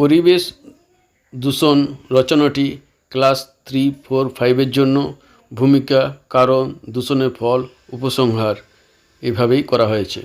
পরিবেশ দূষণ রচনাটি class three, four, ফাইভের জন্য ভূমিকা, কারণ, দূষণের ফল, উপসংহার এভাবেই করা হয়েছে।